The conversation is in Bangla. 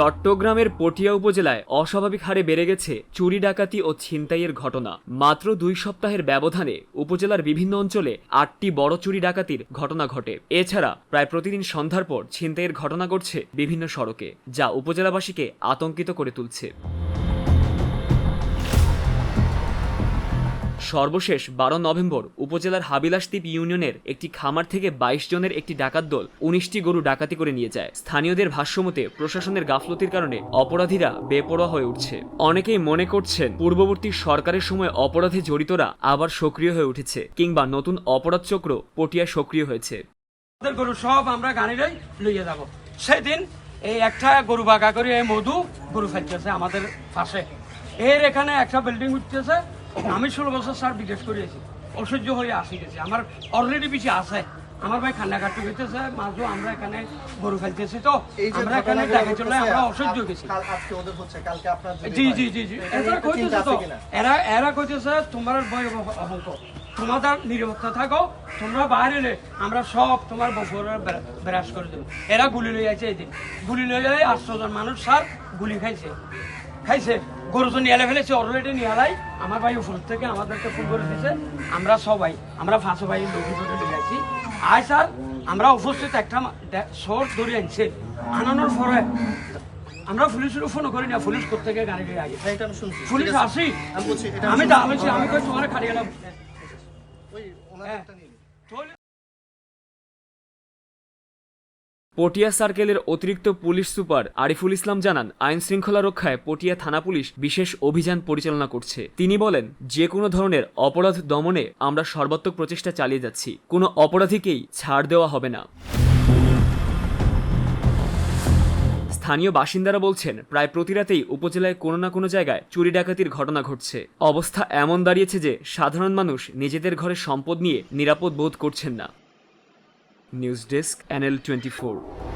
চট্টগ্রামের পটিয়া উপজেলায় অস্বাভাবিক হারে বেড়ে গেছে চুরি ডাকাতি ও ছিনতাইয়ের ঘটনা। মাত্র দুই সপ্তাহের ব্যবধানে উপজেলার বিভিন্ন অঞ্চলে আটটি বড় চুরি ডাকাতির ঘটনা ঘটে। এছাড়া প্রায় প্রতিদিন সন্ধ্যার পর ছিনতাইয়ের ঘটনা ঘটছে বিভিন্ন সড়কে, যা উপজেলাবাসীকে আতঙ্কিত করে তুলছে। সর্বশেষ বারো নভেম্বর উপজেলার হাবিলাসদ্বীপ ইউনিয়নের একটি খামার থেকে বাইশ জনের একটি ডাকাত দল উনিশটি গরু ডাকাতি করে নিয়ে যায়। স্থানীয়দের ভাষ্যমতে, প্রশাসনের গাফলতির কারণে অপরাধীরা বেপরোয়া হয়ে উঠছে। অনেকেই মনে করছেন, পূর্ববর্তী সরকারের সময় অপরাধে জড়িতরা আবার সক্রিয় হয়ে উঠেছে, কিংবা নতুন অপরাধ চক্র পটিয়া সক্রিয় হয়েছে। গরু সব আমরা গাড়িরাই লইয়ে যাব। সেদিন এই একটা গরু বাগা করে এই মধু গরু ফেলতেছে আমাদের পাশে। এর এখানে একটা বিল্ডিং উঠতেছে আমি ষোলো বছর স্যার বিদেশ করিয়েছি অসহ্য হয়ে আসি গেছি। আমার অলরেডি বেশি আছে আমার ভাই খান্না কাটতে হইতেছে মাঝও আমরা এখানে গরু ফেলতেছি তো। আমরা এখানে ডাকে চলে আমরা অসহ্য গেছি। জি জি জি জি। এরা কইতেছে তো এরা এরা কইতেছে তোমার ভয় অহংক। তোমাদের নিরাপত্তা থাকো তোমরা বাইরে এলে আমরা সব তোমার বফরের ব্রাশ করে দেবো। এরা গুলি লই আছে এদিন গুলি লই যাই আটশো জন মানুষ স্যার গুলি খাইছে। খাইছে। গরু তো নিয়ে ফেলেছে অলরেডি নিয়ে আলাই আমার ভাই উপর থেকে আমাদেরকে ফোন করে দিয়েছে আমরা সবাই আমরা ফাঁসো ভাই নিয়ে আসি আয় স্যার আমরা উপস্থিত একটা শর্ট ধরে আনছে। আনানোর পরে আমরা পুলিশের ফোন করি না পুলিশ কোথেকে গাড়ি দিয়ে আগে হ্যাঁ, আমি পুলিশ আসি? আমি আমি আমি কই তোমার খালি গেলাম পটিয়া সার্কেলের অতিরিক্ত পুলিশ সুপার আরিফুল ইসলাম জানান, আইন শৃঙ্খলা রক্ষায় পটিয়া থানা পুলিশ বিশেষ অভিযান পরিচালনা করছে। তিনি বলেন, যে কোনো ধরনের অপরাধ দমনে আমরা সর্বাত্মক প্রচেষ্টা চালিয়ে যাচ্ছি। কোনো অপরাধীকেই ছাড় দেওয়া হবে না। স্থানীয় বাসিন্দারা বলছেন, প্রায় প্রতি রাতেই উপজেলায় কোনো না কোনো জায়গায় চুরি ডাকাতির ঘটনা ঘটছে। অবস্থা এমন দাঁড়িয়েছে যে সাধারণ মানুষ নিজেদের ঘরে সম্পদ নিয়ে নিরাপদ বোধ করছেন না। News Desk, NL24.